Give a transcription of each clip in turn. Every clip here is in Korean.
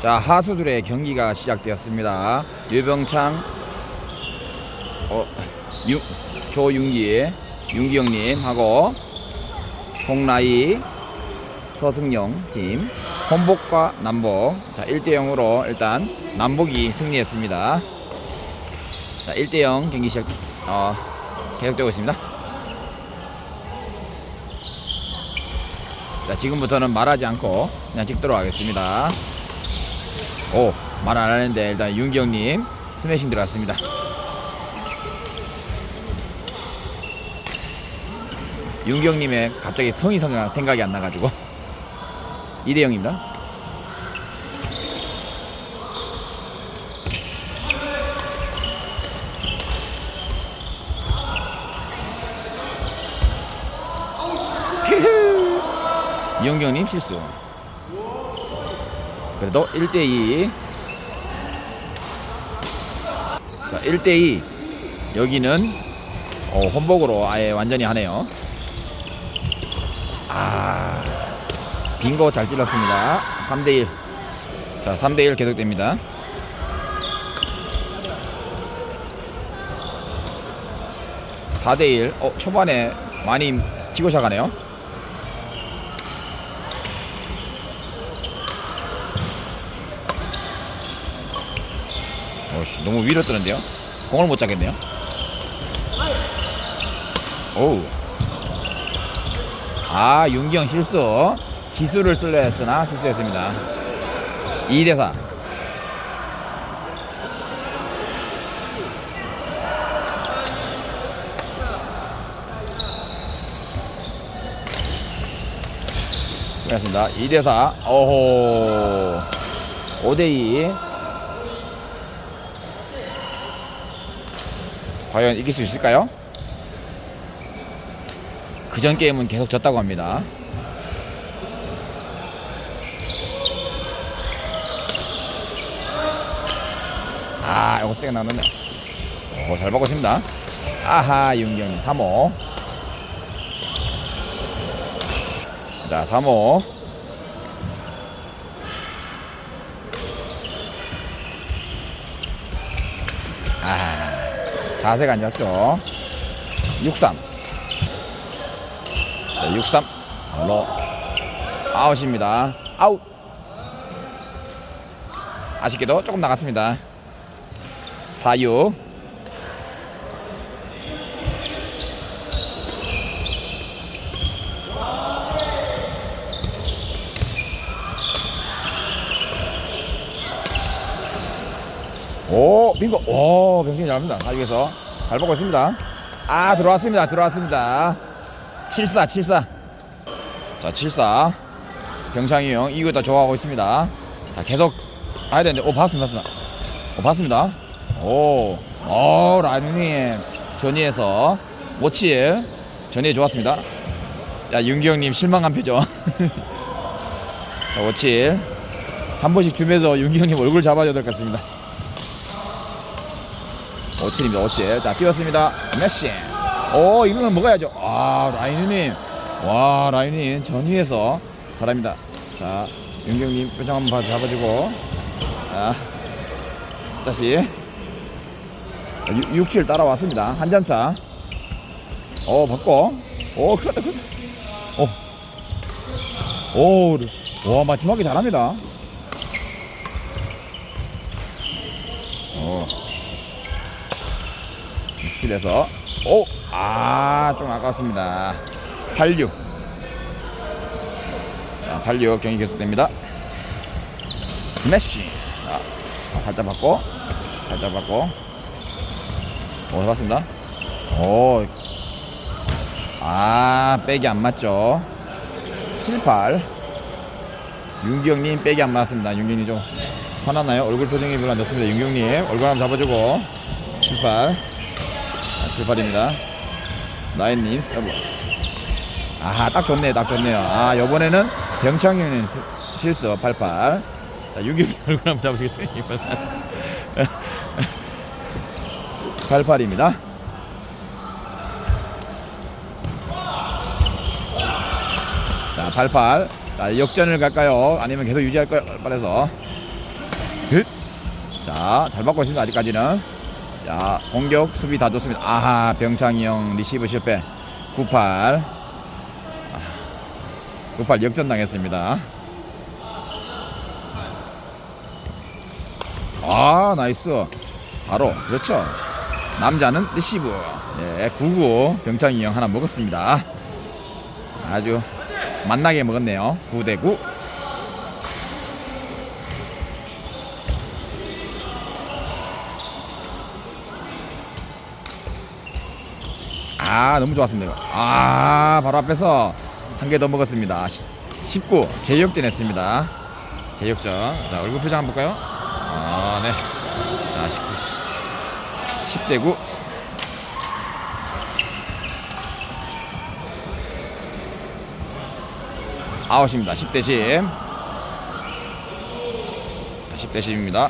자 하수들의 경기가 시작되었습니다. 유병창, 어, 유, 조윤기, 윤기 형님 하고 홍라이, 서승용 팀, 혼복과 남복. 자 1대 0으로 일단 남복이 승리했습니다. 자 1대 0 경기 시작 어, 계속되고 있습니다. 자 지금부터는 말하지 않고 그냥 찍도록 하겠습니다. 오, 말 안 하는데 일단 윤기 형님 스매싱 들어갔습니다. 윤기 형님의 갑자기 성이 생각- 생각이 안 나가지고 2대 0입니다. 이영기 형님 실수. 그래도 1대2 자 1대2 여기는 어, 혼복으로 아예 완전히 하네요. 아 빙고 잘 찔렀습니다. 3대1 자 3대1 계속됩니다. 사대1 어, 초반에 많이 치고 시작하네요 어씨 너무 위로 뜨는데요? 공을 못 잡겠네요. 오우. 아 윤기영 실수. 기술을 쓸려 했으나 실수했습니다. 2대4 그렇습니다. 2대4 오호. 5대2 과연 이길 수 있을까요? 그전 게임은 계속 졌다고 합니다. 아, 이거 세게 나왔네. 오, 잘 보고 있습니다. 아하, 윤경이 3호. 자, 3호. 자세가 안 좋죠. 63. 자, 63. 로 아웃입니다. 아웃. 아쉽게도 조금 나갔습니다. 4유. 오, 빙고. 오, 병신이 잘합니다. 사육에서 잘 보고 있습니다. 아, 들어왔습니다. 들어왔습니다. 74, 74. 자, 74. 병창이 형, 이거 다 좋아하고 있습니다. 자, 계속 가야 되는데, 오, 봤습니다. 봤습니다. 오, 봤습니다. 오, 오, 라누님. 전위에서 모치에 전위 좋았습니다. 야, 윤기 형님 실망한 표정. 자, 모칠. 한 번씩 주면서 윤기 형님 얼굴 잡아줘야 될 것 같습니다. 오칠입니다. 오칠. 자, 뛰었습니다. 스매싱. 오, 이러면 먹어야죠. 아, 라인님. 와, 라인님 전위에서 잘합니다. 자, 윤경님 표정 한번 봐- 잡아주고. 자, 다시. 6, 7 따라왔습니다. 한 점 차. 오, 바꿔. 오, 크다, 크다. 오. 오, 와, 마지막에 잘합니다. 67에서 오! 아, 좀 아깝습니다. 86. 자, 86 경기 계속됩니다. 스매시. 자, 아, 살짝 받고, 살짝 받고. 오, 해봤습니다. 오. 아, 백이 안 맞죠. 7, 8. 윤기영님 백이 안 맞습니다. 윤기영님 좀 화났나요? 얼굴 표정이 별로 안 좋습니다. 윤기영님 얼굴 한번 잡아주고 7, 8. 7, 8입니다. 나인님 서브. 아하, 딱 좋네요. 딱 좋네요. 아, 요번에는 병창 형님 시- 실수 88. 자, 유기 얼굴 한번 잡으시겠어요? 88입니다. 자, 88. 자, 역전을 갈까요? 아니면 계속 유지할까요? 빨해서 굿. 자, 잘 받고 있습니다. 아직까지는. 자, 공격, 수비 다 좋습니다. 아하, 병창이 형 리시브 실패. 98. 98 역전 당했습니다. 아, 나이스. 바로, 그렇죠. 남자는 리시브. 예, 99 병창이 형 하나 먹었습니다. 아주 만나게 먹었네요. 9대 9. 아 너무 좋았습니다. 아 바로 앞에서 한 개 더 먹었습니다. 19 제역전 했습니다. 제역전. 자 얼굴 표정 한번 볼까요? 아 네. 자 19 10대 9. 아웃입니다. 10대 10. 10대 10입니다.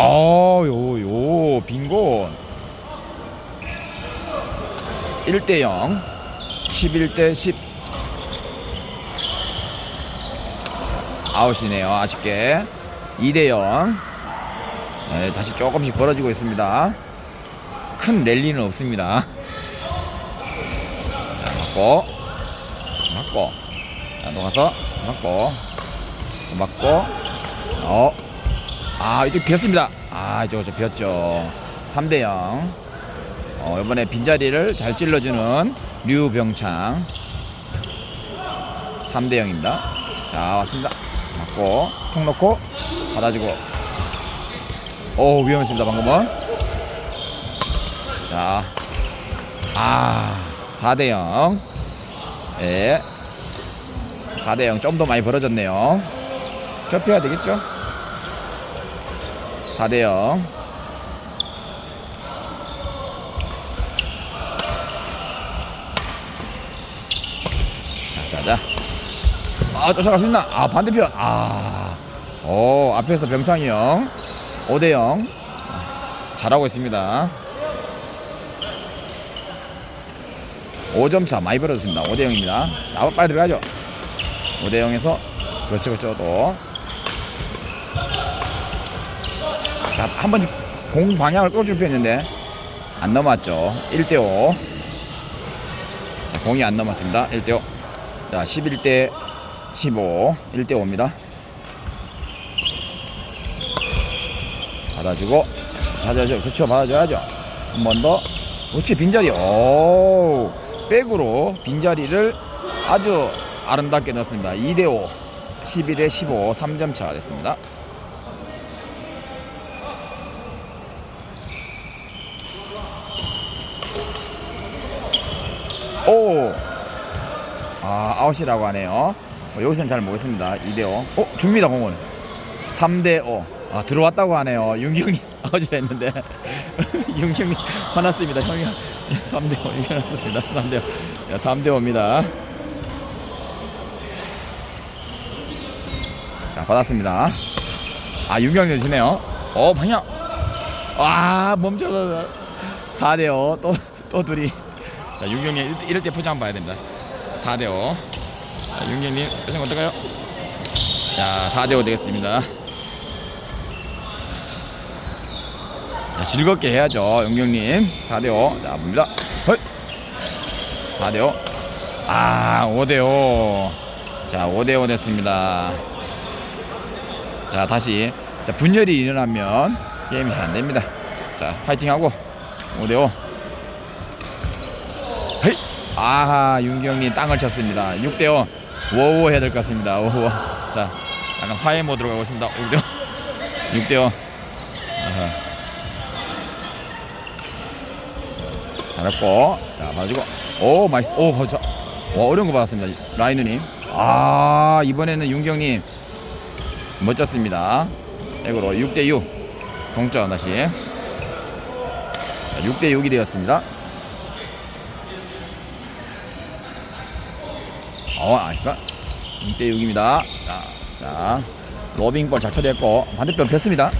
아, 요, 요, 빈곤. 1대 0. 11대 10. 아웃이네요. 아쉽게. 2대 0. 네, 다시 조금씩 벌어지고 있습니다. 큰 랠리는 없습니다. 자, 맞고. 맞고. 자, 녹아서. 맞고. 맞고. 어. 아 이쪽 비었습니다. 아 이쪽 저 비었죠. 3대 0 어, 이번에 빈자리를 잘 찔러주는 류병창. 3대 0입니다. 자 왔습니다. 맞고. 통 놓고. 받아주고. 오 위험했습니다 방금은. 자 아 4대 0 예. 4대 0 좀 더 많이 벌어졌네요. 좁혀야 되겠죠 4대 0. 자, 자, 자. 아, 쫓아갈 수 있나? 아, 반대편. 아. 오, 앞에서 병창이 형. 5대 0. 잘하고 있습니다. 5점 차 많이 벌어졌습니다. 5대 0입니다. 아, 빨리 들어가죠. 5대 0에서 그렇죠, 그렇죠. 또 자, 한번공 방향을 끌어줄 뻔했는데 안 넘었죠. 1대5. 자, 공이 안 넘었습니다. 1대5. 자, 11대 15. 1대5입니다. 받아주고 찾아줘. 그렇죠. 받아줘야죠. 한 번 더. 그렇지. 빈자리. 오. 백으로 빈자리를 아주 아름답게 넣었습니다. 2대5. 12대 15. 3점 차가 됐습니다. 오! 아, 아웃이라고 하네요. 어, 여기서는 잘 모르겠습니다. 2대5. 어, 줍니다, 공은. 3대5. 아, 들어왔다고 하네요. 윤경이 아웃이 했는데. 윤경이 화났습니다. 형이 3대5. 이겨놨습니다. 3대5. 3대5입니다. 자, 받았습니다. 아, 윤경이 주네요. 어, 방향. 와, 멈춰서 4대5. 또, 또 둘이. 자, 윤경님 이럴 때- 이럴 때 포장 봐야 됩니다. 4대 5. 자, 윤경님 표정 어떨까요? 자, 4대 5 되겠습니다. 자, 즐겁게 해야죠, 윤경님. 4대 5. 자, 봅니다. 헐. 4대 5. 아, 5대 5. 자, 5대 5 됐습니다. 자, 다시 자, 분열이 일어나면 게임이 잘 안 됩니다. 자, 파이팅하고 5대 5. 아하 윤경님 땅을 쳤습니다. 6대5 워워 해야 될 것 같습니다. 워워 자 약간 화해 모드로 가고 있습니다. 6대5 6대5 아하. 잘했고. 자 봐주고. 오 나이스. 오 버저 와 어려운 거 받았습니다. 라이누님. 아 이번에는 윤경님 멋졌습니다. 액으로 6대6 동점 다시. 자, 6대6이 되었습니다 어, 아니까 2대 6입니다. 자, 자, 로빙볼 잘 처리했고 반대편 폈습니다.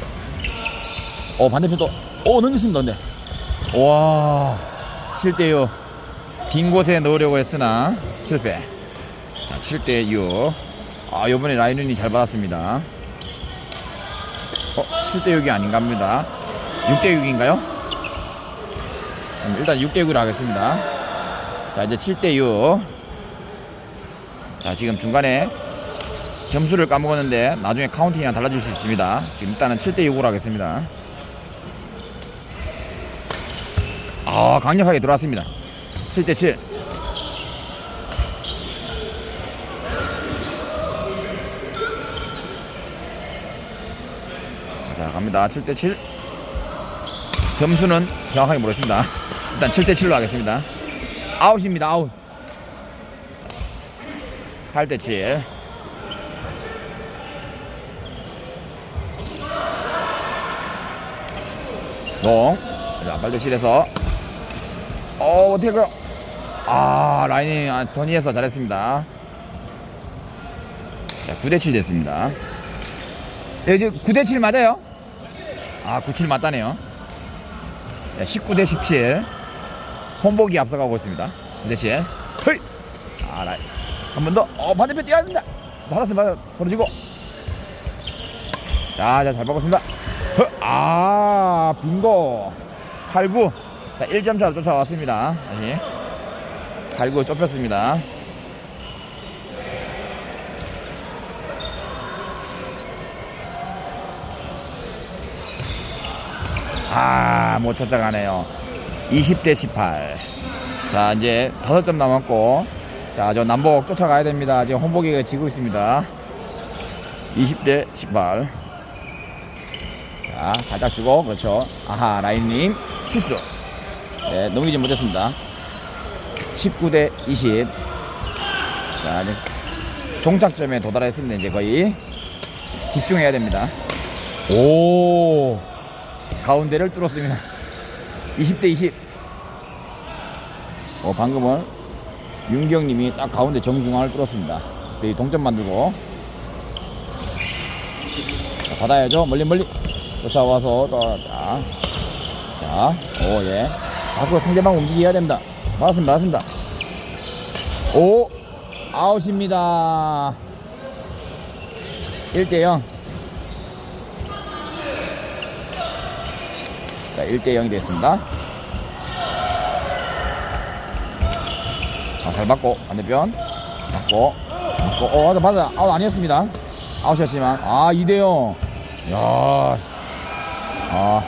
어, 반대편 또, 어, 넘겼습니다, 근데. 와, 7대 6. 빈 곳에 넣으려고 했으나 실패. 자, 7대 6. 아 요번에 라이눈이 잘 받았습니다 어 7대 6이 아닌가 합니다 6대 6인가요? 일단 6대 6으로 하겠습니다 자 이제 7대 6 자 지금 중간에 점수를 까먹었는데 나중에 카운팅이랑 달라질 수 있습니다. 지금 일단은 7대6으로 하겠습니다. 아 강력하게 들어왔습니다. 7대7 자 갑니다. 7대7 점수는 정확하게 모르겠습니다. 일단 7대7로 하겠습니다. 아웃입니다 아웃 8대7 농 자, 8대7에서 어 어떻게 가요 아 라인이 아, 선의해서 잘했습니다 자 9대7 됐습니다 네, 이제 9대7 맞아요? 아, 97 맞다네요. 네, 19대 17. hom복이 앞서가고 있습니다. 9대7. 헤이! 아, 라이. 한번 더. 어, 반대편 뛰어야 된다. 받았습니다. 받아, 벌어지고. 자, 자, 잘 먹었습니다. 허, 아, 빙고. 8, 9. 자, 1점 차로 쫓아왔습니다. 다시. 8, 9 좁혔습니다. 아, 못 쫓아가네요. 20대 18. 자, 이제 5점 남았고, 자, 저 남복 쫓아가야 됩니다. 지금 홍복이가 지고 있습니다. 20대 18. 자, 살짝 주고, 그렇죠. 아하, 라인님, 실수. 네, 넘기지 못했습니다. 19대 20. 자, 이제 종착점에 도달했습니다. 이제 거의. 집중해야 됩니다. 오. 가운데를 뚫었습니다. 20대 20. 어, 방금은 윤경님이 딱 가운데 정중앙을 뚫었습니다. 이 동점 만들고 자, 받아야죠. 멀리 멀리 쫓아와서 또 자, 자, 오 예. 자꾸 상대방 움직이게 해야 됩니다. 맞았습니다, 맞았습니다. 오, 아웃입니다. 1대 0. 자, 1대 0이 됐습니다. 아, 잘 맞고, 반대편. 맞고, 맞고, 어, 맞아, 맞아. 아웃 아니었습니다. 아웃이었지만, 아, 2대 0. 야 아,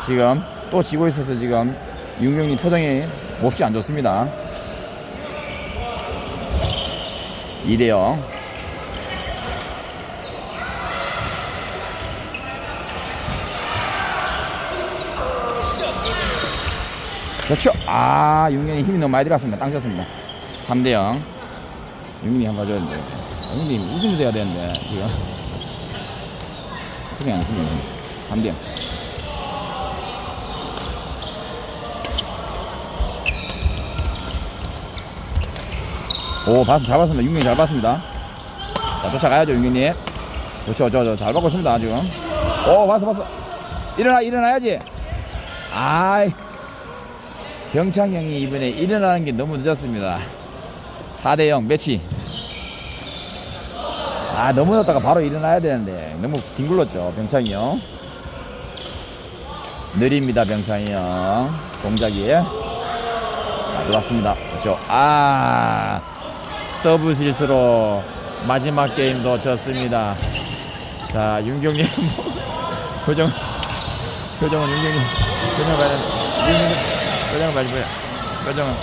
지금 또 지고 있어서 지금 윤경님 표정이 몹시 안 좋습니다. 2대 0. 좋죠. 아, 윤경이 힘이 너무 많이 들어갔습니다. 땅 쳤습니다. 3대 0. 윤경이 한번 가져야 되는데. 윤경이 웃으면서 해야 되는데, 지금. 그게 안 쓰네. 3대 0. 오, 봤어, 잘 봤습니다. 윤경이 잘 봤습니다. 자, 쫓아가야죠, 윤경님. 그렇죠, 저, 저, 잘 받고 있습니다, 지금. 오, 봤어, 봤어. 일어나, 일어나야지. 아이. 병창 형이 이번에 일어나는 게 너무 늦었습니다. 4대 0 매치. 아 너무 늦었다가 바로 일어나야 되는데 너무 뒹굴렀죠 병창이 형. 느립니다 병창이 형. 동작이. 자, 들어왔습니다. 그렇죠. 아 서브 실수로 마지막 게임도 졌습니다. 자 윤경님 표정 표정은 윤경님 표정 봐야 윤경님 봐야지 뭐야. 표정은